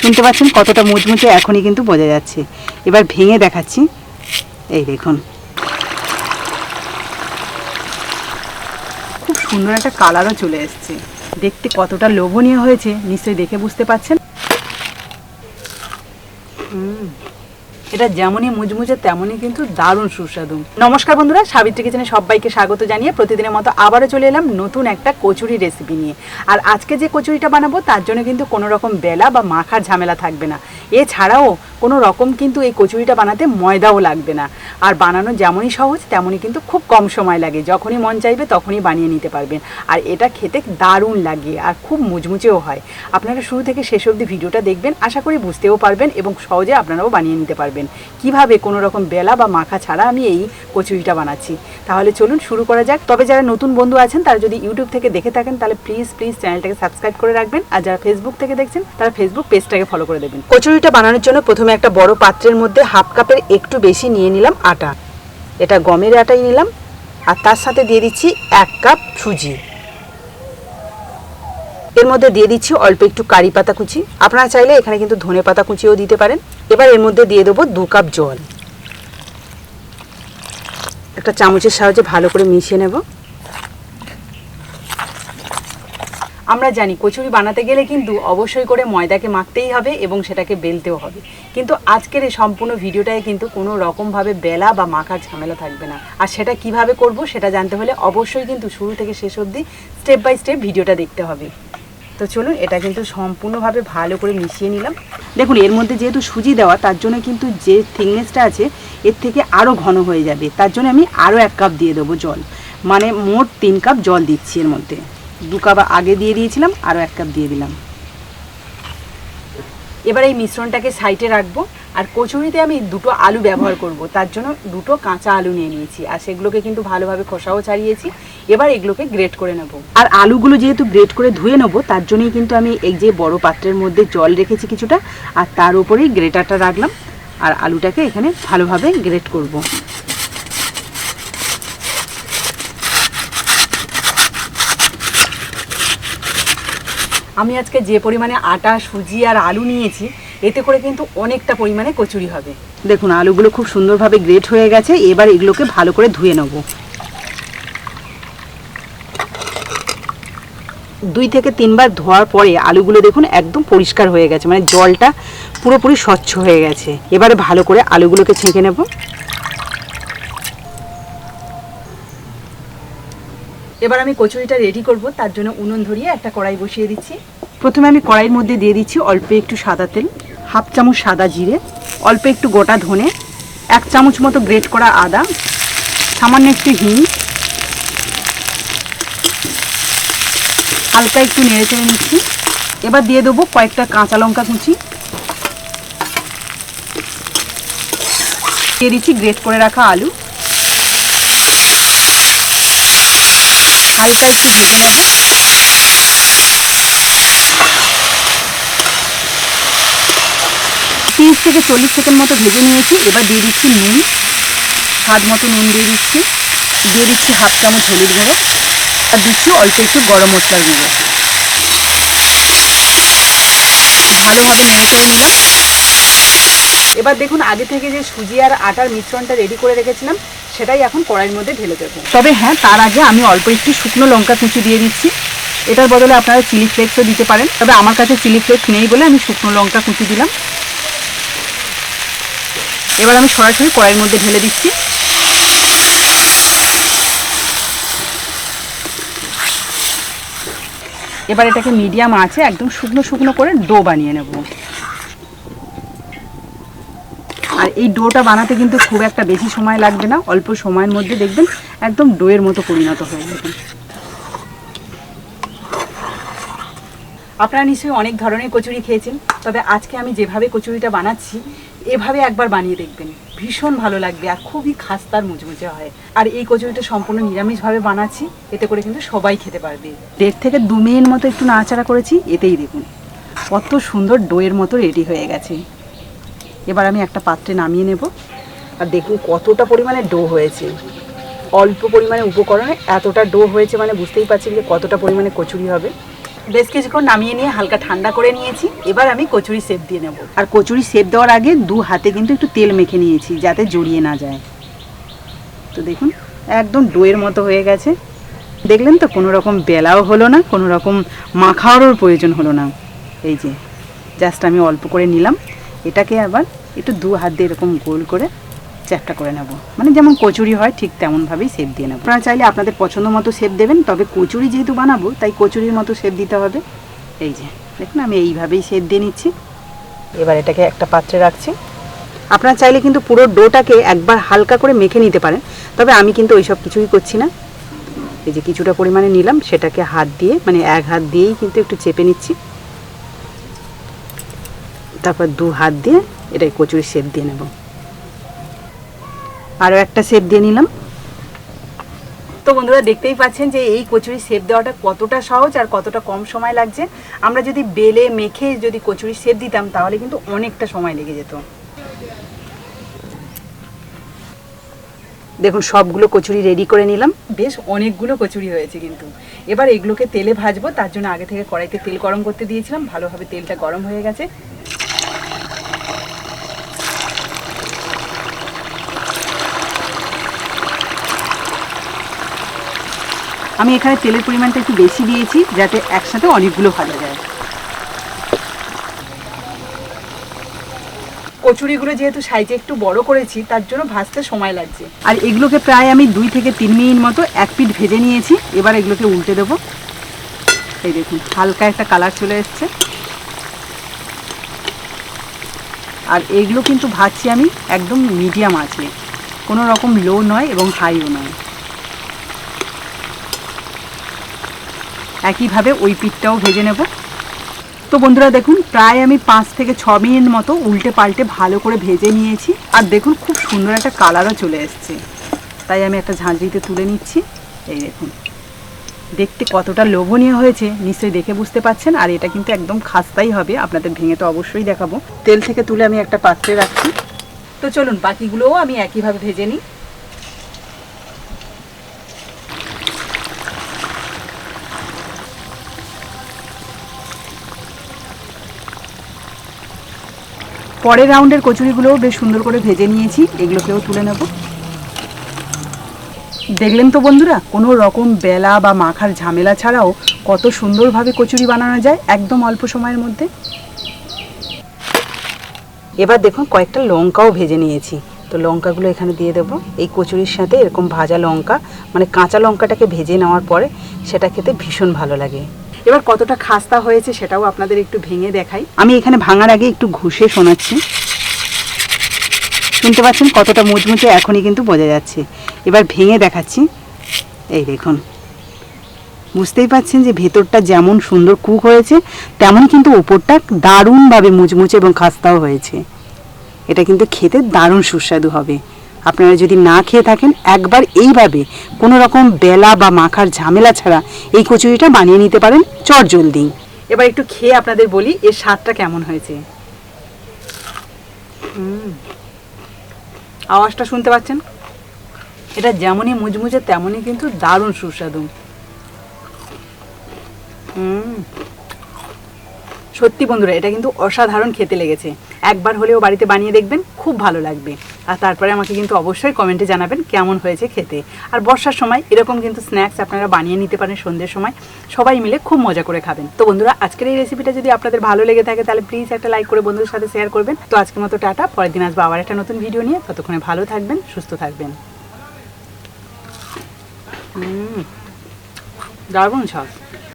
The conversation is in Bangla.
শুনতে পাচ্ছেন কতটা মুচমুচে এখনই কিন্তু বোঝা যাচ্ছে। এবার ভেঙে দেখাচ্ছি। এই দেখুন। খুব সুন্দর একটা কালারও চলে এসছে। দেখতে কতটা লোভনীয় হয়েছে নিশ্চয়ই দেখে বুঝতে পারছেন? হুম, এটা যেমনই মুচমুচে তেমনই কিন্তু দারুণ সুস্বাদু। নমস্কার বন্ধুরা, সাবিত্রী কিচেনে সবাইকে স্বাগত জানিয়ে প্রতিদিনের মতো আবারও চলে এলাম নতুন একটা কচুরি রেসিপি নিয়ে। আর আজকে যে কচুরিটা বানাবো, তার জন্য কিন্তু কোনো রকম বেলা বা মাখার ঝামেলা থাকবে না। এছাড়াও কোনো রকম কিন্তু এই কচুরিটা বানাতে ময়দাও লাগবে না। আর বানানো যেমনই সহজ, তেমনই কিন্তু খুব কম সময় লাগে। যখনই মন চাইবে, তখনই বানিয়ে নিতে পারবেন। আর এটা খেতে দারুণ লাগে আর খুব মুচমুচেও হয়। আপনারা শুরু থেকে শেষ অবধি ভিডিওটা দেখবেন, আশা করি বুঝতেও পারবেন এবং সহজে আপনারাও বানিয়ে নিতে পারবেন। কীভাবে কোনো রকম বেলা বা মাখা ছাড়া আমি এই কচুরিটা বানাচ্ছি। তাহলে চলুন শুরু করা যাক। তবে যারা নতুন বন্ধু আছেন, তারা যদি ইউটিউব থেকে দেখে থাকেন, তাহলে প্লিজ প্লিজ চ্যানেলটাকে সাবস্ক্রাইব করে রাখবেন। আর যারা ফেসবুক থেকে দেখছেন, তারা ফেসবুক পেজটাকে ফলো করে দেবেন। কচুরিটা বানানোর জন্য প্রথমে একটা বড় পাত্রের মধ্যে হাফ কাপের একটু বেশি নিয়ে নিলাম আটা। এটা গমের আটাই নিলাম। আর তার সাথে দিয়ে দিচ্ছি এক কাপ সুজি। এর মধ্যে দিয়ে দিচ্ছি অল্প একটু কারি পাতা কুচি। আপনারা চাইলে এখানে কিন্তু ধনে পাতা কুচিও দিতে পারেন। এবার এর মধ্যে দিয়ে দেবো দু কাপ জল। একটা চামচের সাহায্যে ভালো করে মিশিয়ে নেব। আমরা জানি কচুরি বানাতে গেলে কিন্তু অবশ্যই করে ময়দাকে মাখতেই হবে এবং সেটাকে বেলতেও হবে। কিন্তু আজকের এই সম্পূর্ণ ভিডিওটায় কিন্তু কোনো রকমভাবে বেলা বা মাখার ঝামেলা থাকবে না। আর সেটা কীভাবে করব সেটা জানতে হলে অবশ্যই কিন্তু শুরু থেকে শেষ অবধি স্টেপ বাই স্টেপ ভিডিওটা দেখতে হবে। তো চলুন, এটা কিন্তু সম্পূর্ণভাবে ভালো করে মিশিয়ে নিলাম। দেখুন, এর মধ্যে যেহেতু সুজি দেওয়া, তার জন্য কিন্তু যে থিকনেসটা আছে, এর থেকে আরও ঘন হয়ে যাবে। তার জন্য আমি আরও এক কাপ দিয়ে দেবো জল। মানে মোট তিন কাপ জল দিচ্ছি এর মধ্যে। দু কাপ আগে দিয়ে দিয়েছিলাম আরও এক কাপ দিয়ে দিলাম। এবার এই মিশ্রণটাকে সাইডে রাখব, আর কচুরিতে আমি দুটো আলু ব্যবহার করব। তার জন্য দুটো কাঁচা আলু নিয়ে নিয়েছি, আর সেগুলোকে কিন্তু ভালোভাবে খোসাও ছাড়িয়েছি। এবার এগুলোকে গ্রেট করে নেব। আর আলুগুলো যেহেতু গ্রেট করে ধুয়ে নেব, তার জন্যই কিন্তু আমি এই যে বড় পাত্রের মধ্যে জল রেখেছি কিছুটা, আর তার উপরেই গ্রেটারটা রাখলাম। আর আলুটাকে এখানে ভালোভাবে গ্রেট করব। আমি আজকে যে পরিমাণে আটা, সুজি আর আলু নিয়েছি, এতে করে কিন্তু অনেকটা পরিমাণে কচুরি হবে। দেখুন, আলুগুলো খুব সুন্দরভাবে গ্রেট হয়ে গেছে, এবার এগুলোকে ভালো করে ধুয়ে নেব। দুই থেকে তিনবার ধোয়ার পরে আলুগুলো দেখুন একদম পরিষ্কার হয়ে গেছে মানে জলটা পুরোপুরি স্বচ্ছ হয়ে গেছে। এবারে ভালো করে আলুগুলোকে ছেঁকে নেব। এবার আমি কচুরিটা রেডি করব, তার জন্য উনুন ধরিয়ে একটা কড়াই বসিয়ে দিচ্ছি। প্রথমে আমি কড়াইয়ের মধ্যে দিয়ে দিচ্ছি অল্প একটু সাদা তেল, হাফ চামচ সাদা জিরে, অল্প একটু গোটা ধনে, এক চামচ মতো গ্রেট করা আদা, সামান্য একটু হিং, হালকা একটু নেড়ে চেড়ে নিচ্ছি। এবার দিয়ে দেবো কয়েকটা কাঁচা লঙ্কা কুচি। দিয়ে দিচ্ছি গ্রেট করে রাখা আলু। হালকা তিরিশ থেকে চল্লিশ সেকেন্ড মতো ভেজে নিয়েছি। এবার দিয়ে দিচ্ছি নুন। স্বাদ মতো নুন দিয়ে দিচ্ছি। দিয়ে দিচ্ছি হাফ চামচ হলুদ গুঁড়ো। আর দিচ্ছি অল্প একটু গরম মশলার গুঁড়ো। ভালোভাবে নেড়ে চেড়ে নিলাম এবার দেখুন, আগে থেকে যে সুজি আর আটার মিশ্রণটা রেডি করে রেখেছিলাম সেটাই এখন কড়াইয়ের মধ্যে ঢেলে দেবো। তবে হ্যাঁ তার আগে আমি অল্প একটু শুকনো লঙ্কা কুচি দিয়ে দিচ্ছি। এটার বদলে আপনারা চিলি ফ্লেক্সও দিতে পারেন। তবে আমার কাছে চিলি ফ্লেক্স নেই বলে আমি শুকনো লঙ্কা কুচি দিলাম। এবার আমি সরাসরি কড়াইয়ের মধ্যে ঢেলে দিচ্ছি। এবার এটাকে মিডিয়াম আছে একদম শুকনো শুকনো করে ডো বানিয়ে নেব। আর এই ডোটা বানাতে কিন্তু খুব একটা বেশি সময় লাগবে না, অল্প সময়ের মধ্যে দেখবেন একদম ডোয়ের মতো পরিণত হয়ে যাবে। আপনারা নিশ্চয়ই অনেক ধরনের কচুরি খেয়েছেন, তবে আজকে আমি যেভাবে কচুরিটা বানাচ্ছি, এভাবে একবার বানিয়ে দেখবেন। ভীষণ ভালো লাগবে আর খুবই খাস্তার মুচমুচে হয়। আর এই কচুরিটা সম্পূর্ণ নিরামিষভাবে বানাচ্ছি, এতে করে কিন্তু সবাই খেতে পারবে। দেড় থেকে দু মিনিট মতো একটু নাড়াচাড়া করেছি, এতেই দেখুন, কত সুন্দর ডোয়ের মতো রেডি হয়ে গেছে। এবার আমি একটা পাত্রে নামিয়ে নেব। আর দেখুন কতটা পরিমাণে ডো হয়েছে। অল্প পরিমাণে উপকরণে এতটা ডো হয়েছে মানে বুঝতেই পারছেন যে কতটা পরিমাণে কচুরি হবে। বেশ কিছুক্ষণ নামিয়ে নিয়ে হালকা ঠান্ডা করে নিয়েছি। এবার আমি কচুরি সেপ দিয়ে নেব। আর কচুরি সেপ দেওয়ার আগে দু হাতে কিন্তু একটু তেল মেখে নিয়েছি যাতে জড়িয়ে না যায়। তো দেখুন, একদম ডোয়ের মতো হয়ে গেছে। দেখলেন তো, কোনো রকম বেলাও হলো না, কোনো রকম মাখাওয়ারও প্রয়োজন হলো না। এই যে, জাস্ট আমি অল্প করে নিলাম। এটাকে আবার একটু দু হাত দিয়ে এরকম গোল করে চ্যাপটা করে নেব। মানে যেমন কচুরি হয়, ঠিক তেমনভাবেই শেপ দিয়ে নেব। আপনারা চাইলে আপনাদের পছন্দ মতো শেপ দেবেন, তবে কচুরি যেহেতু বানাবো, তাই কচুরির মতো শেপ দিতে হবে। এই যে, দেখুন আমি এইভাবেই শেপ দিয়ে নিচ্ছি। এবার এটাকে একটা পাত্রে রাখছি। আপনারা চাইলে কিন্তু পুরো ডোটাকে একবার হালকা করে মেখে নিতে পারেন, তবে আমি কিন্তু ওইসব কিছুই করছি না। এই যে কিছুটা পরিমাণে নিলাম, সেটাকে হাত দিয়ে মানে এক হাত দিয়েই কিন্তু একটু চেপে নিচ্ছি। তারপর দু হাত দিয়ে এটাই কচুরি শেপ দিয়ে নেব। আরও একটা শেপ দিয়ে নিলাম। তো বন্ধুরা, দেখতেই পাচ্ছেন যে এই কচুরি শেপ দেওয়াটা কতটা সহজ আর কতটা কম সময় লাগছে। আমরা যদি বেলে, মেখে যদি কচুরি শেপ দিতাম, তাহলে কিন্তু অনেকটা সময় লেগে যেত। দেখুন, সবগুলো কচুরি রেডি করে নিলাম। বেশ, অনেকগুলো কচুরি হয়েছে কিন্তু। এবার এগুলোকে তেলে ভাজবো, তার জন্য আগে থেকে কড়াইতে তেল গরম করতে দিয়েছিলাম। ভালোভাবে তেলটা গরম হয়ে গেছে। আমি এখানে তেলের পরিমাণটা একটু বেশি দিয়েছি, যাতে একসাথে অনেকগুলো ভাজা যায়। কচুরিগুলো যেহেতু সাইজে একটু বড় করেছি, তার জন্য ভাজতে সময় লাগছে। আর এগুলোকে প্রায় আমি দুই থেকে তিন মিনিট মতো এক পিঠ ভেজে নিয়েছি, এবার এগুলোকে উল্টে দেবো। এই দেখুন, হালকা একটা কালার চলে এসছে। আর এগুলো কিন্তু ভাজছি আমি একদম মিডিয়াম আছে কোনো রকম লো নয় এবং হাইও নয়। একইভাবে ওই পিঠটাও ভেজে নেব। তো বন্ধুরা দেখুন, প্রায় আমি পাঁচ থেকে ছ মিনিট মতো উল্টে পাল্টে ভালো করে ভেজে নিয়েছি। আর দেখুন, খুব সুন্দর একটা কালারও চলে এসছে। তাই আমি একটা ঝাঁঝরিতে তুলে নিচ্ছি। এই দেখুন, দেখতে কতটা লোভনীয় হয়েছে, নিশ্চয়ই দেখে বুঝতে পাচ্ছেন। আর এটা কিন্তু একদম খাস্তাই হবে, আপনাদের ভেঙে তো অবশ্যই দেখাবো। তেল থেকে তুলে আমি একটা পাত্রে রাখছি। তো চলুন, বাকিগুলোও আমি একইভাবে ভেজে নিই। পরের রাউন্ডের কচুরিগুলোও বেশ সুন্দর করে ভেজে নিয়েছি, এগুলোকেও তুলে নেব। দেখলেন তো বন্ধুরা, কোনো রকম বেলা বা মাখার ঝামেলা ছাড়াও কত সুন্দরভাবে কচুরি বানানো যায় একদম অল্প সময়ের মধ্যে। এবার দেখুন, কয়েকটা লঙ্কাও ভেজে নিয়েছি। তো লঙ্কাগুলো এখানে দিয়ে দেবো। এই কচুরির সাথে এরকম ভাজা লঙ্কা মানে কাঁচা লঙ্কাটাকে ভেজে নেওয়ার পরে সেটা খেতে ভীষণ ভালো লাগে। এবার কতটা খাস্তা হয়েছে সেটাও আপনাদের একটু ভেঙে দেখাই। আমি এখানে ভাঙার আগে একটু ঘুষে শোনাচ্ছি। শুনতে পাচ্ছেন কতটা মুচমুচে এখনই কিন্তু বোঝা যাচ্ছে। এবার ভেঙে দেখাচ্ছি। এই দেখুন। বুঝতেই পাচ্ছেন যে ভেতরটা যেমন সুন্দর কুক হয়েছে, তেমন কিন্তু ওপরটা দারুণভাবে মুচমুচে এবং খাস্তাও হয়েছে। এটা কিন্তু খেতে দারুণ সুস্বাদু হবে। আপনারা যদি না খেয়ে থাকেন, একবার এইভাবে কোনো রকম বেলা বা মাখার ঝামেলা ছাড়া এই কচুরিটা বানিয়ে নিতে পারেন চট জলদি। এবার একটু খেয়ে আপনাদের বলি, এর স্বাদটা কেমন হয়েছে। আওয়াজটা শুনতে পাচ্ছেন? এটা যেমনই মুচমুচে তেমনই কিন্তু দারুণ সুস্বাদু। সত্যি বন্ধুরা, এটা কিন্তু অসাধারণ খেতে লেগেছে। একবার হলেও বাড়িতে বানিয়ে দেখবেন, খুব ভালো লাগবে। আর তারপরে আমাকে কিন্তু অবশ্যই কমেন্টে জানাবেন কেমন হয়েছে খেতে। আর বর্ষার সময় এরকম কিন্তু স্ন্যাক্স আপনারা বানিয়ে নিতে পারেন সন্ধ্যের সময়। সবাই মিলে খুব মজা করে খাবেন। তো বন্ধুরা, আজকের এই রেসিপিটা যদি আপনাদের ভালো লেগে থাকে, তাহলে প্লিজ একটা লাইক করে বন্ধুদের সাথে শেয়ার করবেন। তো আজকের মতো টাটা, পরের দিন আসব আবার একটা নতুন ভিডিও নিয়ে। ততক্ষণে ভালো থাকবেন, সুস্থ থাকবেন। দারুণ স্বাদ